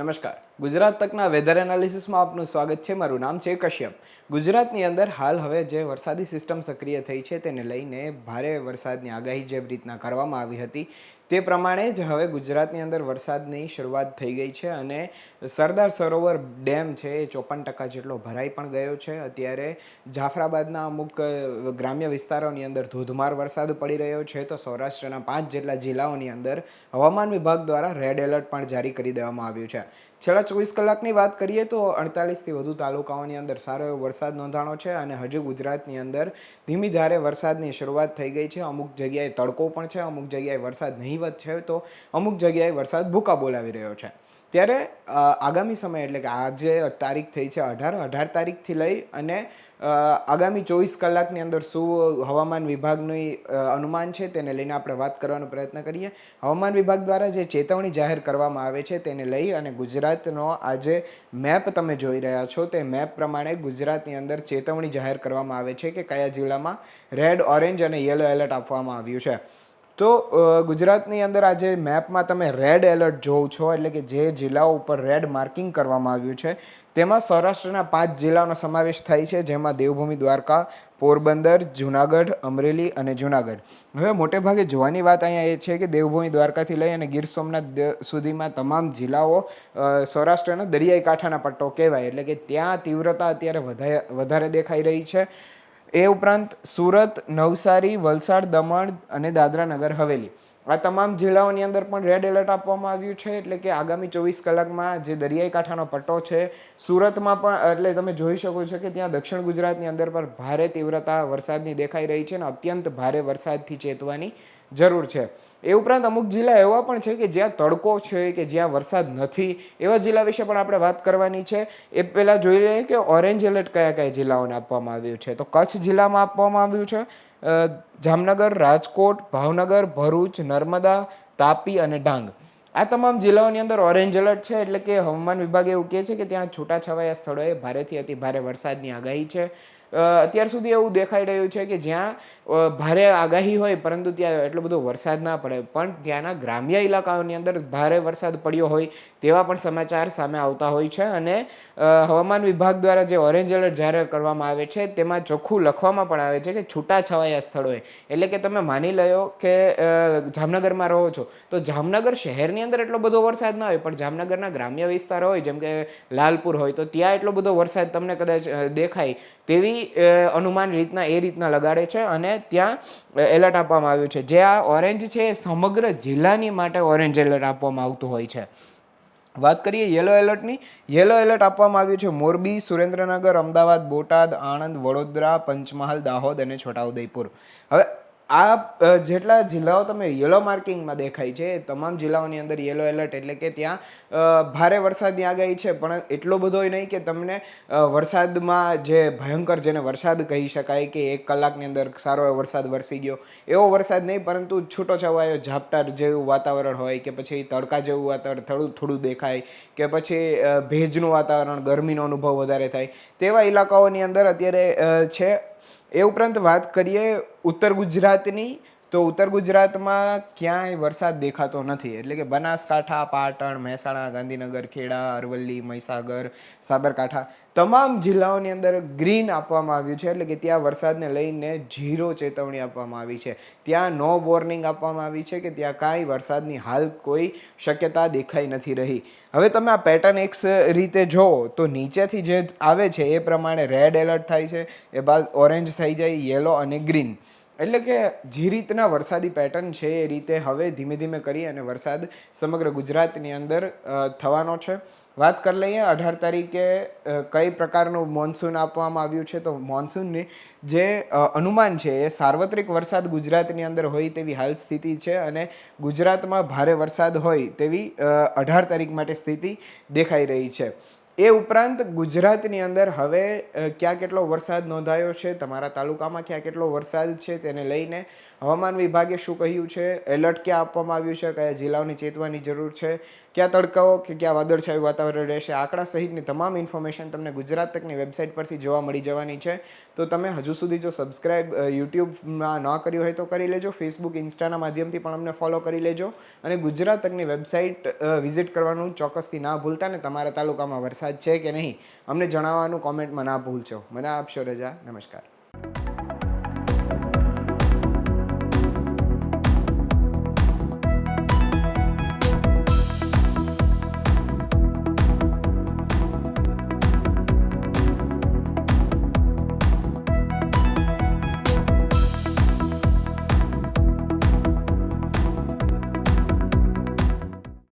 નમસ્કાર. ગુજરાત તકના વેધર એનાલિસિસમાં આપનું સ્વાગત છે. મારું નામ છે કશ્યપ. ગુજરાતની અંદર હાલ હવે જે વરસાદી સિસ્ટમ સક્રિય થઈ છે તેને લઈને ભારે વરસાદની આગાહી જે રીતના કરવામાં આવી હતી. તે પ્રમાણે જ હવે ગુજરાતની અંદર વરસાદની શરૂઆત થઈ ગઈ છે અને સરદાર સરોવર ડેમ છે એ ચોપન ટકા જેટલો ભરાઈ પણ ગયો છે. અત્યારે જાફરાબાદના અમુક ગ્રામ્ય વિસ્તારોની અંદર ધોધમાર વરસાદ પડી રહ્યો છે. તો સૌરાષ્ટ્રના પાંચ જેટલા જિલ્લાઓની અંદર હવામાન વિભાગ દ્વારા રેડ એલર્ટ પણ જારી કરી દેવામાં આવ્યું છે. છેલ્લા ચોવીસ કલાકની વાત કરીએ તો અડતાલીસથી વધુ તાલુકાઓની અંદર સારો એવો વરસાદ નોંધાણો છે અને હજુ ગુજરાતની અંદર ધીમી ધારે વરસાદની શરૂઆત થઈ ગઈ છે. અમુક જગ્યાએ તડકો પણ છે, અમુક જગ્યાએ વરસાદ નહીવત છે તો અમુક જગ્યાએ વરસાદ ભૂકા બોલાવી રહ્યો છે. ત્યારે આગામી સમય એટલે કે આજે તારીખ થઈ છે અઢાર અઢાર તારીખથી લઈ અને આગામી ચોવીસ કલાકની અંદર શું હવામાન વિભાગની અનુમાન છે તેને લઈને આપણે વાત કરવાનો પ્રયત્ન કરીએ. હવામાન વિભાગ દ્વારા જે ચેતવણી જાહેર કરવામાં આવે છે તેને લઈ અને ગુજરાતનો આજે મેપ તમે જોઈ રહ્યા છો તે મેપ પ્રમાણે ગુજરાતની અંદર ચેતવણી જાહેર કરવામાં આવે છે કે કયા જિલ્લામાં રેડ, ઓરેન્જ અને યલો એલર્ટ આપવામાં આવ્યું છે. તો ગુજરાતની અંદર આજે મેપમાં તમે રેડ એલર્ટ જોવ છો, એટલે કે જે જિલ્લાઓ ઉપર રેડ માર્કિંગ કરવામાં આવ્યું છે, તેમાં સૌરાષ્ટ્રના પાંચ જિલ્લાનો સમાવેશ થાય છે, જેમાં દેવભૂમિ, દ્વારકા, પોરબંદર, જુનાગઢ, અમરેલી અને જુનાગઢ. હવે મોટે ભાગે જોવાની વાત અહીંયા એ છે કે દેવભૂમિ, દ્વારકાથી લઈ અને ગીર સોમનાથ સુધીમાં તમામ જિલ્લાઓ સૌરાષ્ટ્રના દરિયાઈ કાંઠાના પટ્ટો કહેવાય, એટલે કે ત્યાં તીવ્રતા અત્યારે વધારે દેખાઈ રહી છે. એ ઉપરાંત સુરત નવસારી વલસાડ દમણ અને દાદરા નગર હવેલી. આ તમામ જિલ્લાઓની અંદર પણ રેડ એલર્ટ આપવામાં આવ્યું છે, એટલે કે આગામી ચોવીસ કલાકમાં જે દરિયાઈ કાંઠાનો પટ્ટો છે, સુરતમાં પણ, એટલે તમે જોઈ શકો છો કે ત્યાં દક્ષિણ ગુજરાતની અંદર પણ ભારે તીવ્રતા વરસાદની દેખાઈ રહી છે અને અત્યંત ભારે વરસાદથી ચેતવાની જરૂર છે. એ ઉપરાંત અમુક જિલ્લા એવા પણ છે કે જ્યાં તડકો છે કે જ્યાં વરસાદ નથી, એવા જિલ્લા વિશે પણ આપણે વાત કરવાની છે. એ પહેલાં જોઈ લઈએ કે ઓરેન્જ એલર્ટ કયા કયા જિલ્લાઓને આપવામાં આવ્યું છે? તો કચ્છ જિલ્લામાં આપવામાં આવ્યું છે જામનગર, રાજકોટ, ભાવનગર, ભરૂચ, નર્મદા, તાપી અને ડાંગ. આ તમામ જિલ્લાઓની અંદર ઓરેન્જ એલર્ટ છે, એટલે કે હવામાન વિભાગ એવું કહે છે કે ત્યાં છૂટાછવાયા સ્થળોએ ભારેથી અતિ ભારે વરસાદની આગાહી છે. અત્યાર સુધી એવું દેખાઈ રહ્યું છે કે જ્યાં ભારે આગાહી હોય, પરંતુ ત્યાં એટલો બધો વરસાદ ના પડે. પણ ત્યાંના ગ્રામ્ય ઇલાકાઓની અંદર ભારે વરસાદ પડ્યો હોય, તેવા પણ સમાચાર સામે આવતા હોય છે. અને હવામાન વિભાગ દ્વારા જે ઓરેન્જ એલર્ટ જાહેર કરવામાં આવે છે, તેમાં ચોખ્ખું લખવામાં પણ આવે છે કે છૂટાછવાયા સ્થળોએ. એટલે કે તમે માની લો કે જામનગરમાં રહો છો, તો જામનગર શહેરની અંદર એટલો બધો વરસાદ ના હોય, પણ જામનગરના ગ્રામ્ય વિસ્તાર હોય, જેમ કે લાલપુર હોય, તો ત્યાં એટલો બધો વરસાદ તમને કદાચ દેખાય. તેવી અનુમાન રીતના એ રીતના લગાડે છે અને ત્યાં એલર્ટ આપવામાં આવ્યું છે. જે આ ઓરેન્જ છે એ સમગ્ર જિલ્લાની માટે ઓરેન્જ એલર્ટ આપવામાં આવતું હોય છે. વાત કરીએ યલો એલર્ટની. યલો એલર્ટ આપવામાં આવ્યું છે મોરબી, સુરેન્દ્રનગર, અમદાવાદ, બોટાદ, આણંદ, વડોદરા, પંચમહાલ, દાહોદ અને છોટાઉદેપુર. હવે આ જેટલા જિલ્લાઓ તમે યલો માર્કિંગમાં દેખાય છે, તમામ જિલ્લાઓની અંદર યલો એલર્ટ એટલે કે ત્યાં ભારે વરસાદની આગાહી છે, પણ એટલો બધો નહીં કે તમને વરસાદમાં જે ભયંકર જેને વરસાદ કહી શકાય કે એક કલાકની અંદર સારો એવો વરસાદ વરસી ગયો, એવો વરસાદ નહીં, પરંતુ છૂટો છવાયો ઝાપટાર જેવું વાતાવરણ હોય કે પછી તડકા જેવું વાતાવરણ થોડું થોડું દેખાય કે પછી ભેજનું વાતાવરણ, ગરમીનો અનુભવ વધારે થાય, તેવા ઇલાકાઓની અંદર અત્યારે છે એ ઉપરાંત વાત કરીએ ઉત્તર ગુજરાતની તો ઉત્તર ગુજરાતમાં ક્યાંય વરસાદ દેખાતો નથી. એટલે કે બનાસકાંઠા, પાટણ, મહેસાણા, ગાંધીનગર, ખેડા, અરવલ્લી, મહીસાગર, સાબરકાંઠા તમામ જિલ્લાઓની અંદર ગ્રીન આપવામાં આવ્યું છે. એટલે કે ત્યાં વરસાદને લઈને ઝીરો ચેતવણી આપવામાં આવી છે. ત્યાં નો વોર્નિંગ આપવામાં આવી છે કે ત્યાં કાંઈ વરસાદની હાલ કોઈ શક્યતા દેખાઈ નથી રહી. હવે તમે આ પેટર્ન એક રીતે જુઓ તો નીચેથી જે આવે છે એ પ્રમાણે રેડ એલર્ટ થાય છે. એ બાદ ઓરેન્જ થઈ જાય યલો અને ગ્રીન એટલે કે જે રીતના વરસાદી પેટર્ન છે એ રીતે હવે ધીમે ધીમે કરી અને વરસાદ સમગ્ર ગુજરાતની અંદર થવાનો છે. વાત કરી લઈએ અઢાર તારીખે કઈ પ્રકારનું મોન્સૂન આપવામાં આવ્યું છે? તો મોન્સૂનની જે અનુમાન છે એ સાર્વત્રિક વરસાદ ગુજરાતની અંદર હોય તેવી હાલ સ્થિતિ છે અને ગુજરાતમાં ભારે વરસાદ હોય તેવી અઢાર તારીખ માટે સ્થિતિ દેખાઈ રહી છે. એ ઉપરાંત ગુજરાતની અંદર હવે ક્યાં કેટલો વરસાદ નોંધાયો છે, તમારા તાલુકામાં ક્યાં કેટલો વરસાદ છે તેને લઈને હવામાન વિભાગે શું કહ્યું છે, એલર્ટ ક્યાં આપવામાં આવ્યું છે, કયા જિલ્લાઓની ચેતવાની જરૂર છે, ક્યાં તડકાઓ કે ક્યાં વાદળછાયું વાતાવરણ રહેશે, આંકડા સહિતની તમામ ઇન્ફોર્મેશન તમને ગુજરાત તકની વેબસાઇટ પરથી જોવા મળી જવાની છે. તો તમે હજુ સુધી જો સબસ્ક્રાઇબ યુટ્યુબમાં ન કર્યું હોય તો કરી લેજો, ફેસબુક, ઇન્સ્ટાના માધ્યમથી પણ અમને ફોલો કરી લેજો અને ગુજરાત તકની વેબસાઇટ વિઝિટ કરવાનું ચોક્કસથી ના ભૂલતા ને તમારા તાલુકામાં વરસાદ છે કે નહીં? અમને જણાવવાનું કોમેન્ટમાં ના ભૂલશો. મને આપશો રજા. નમસ્કાર.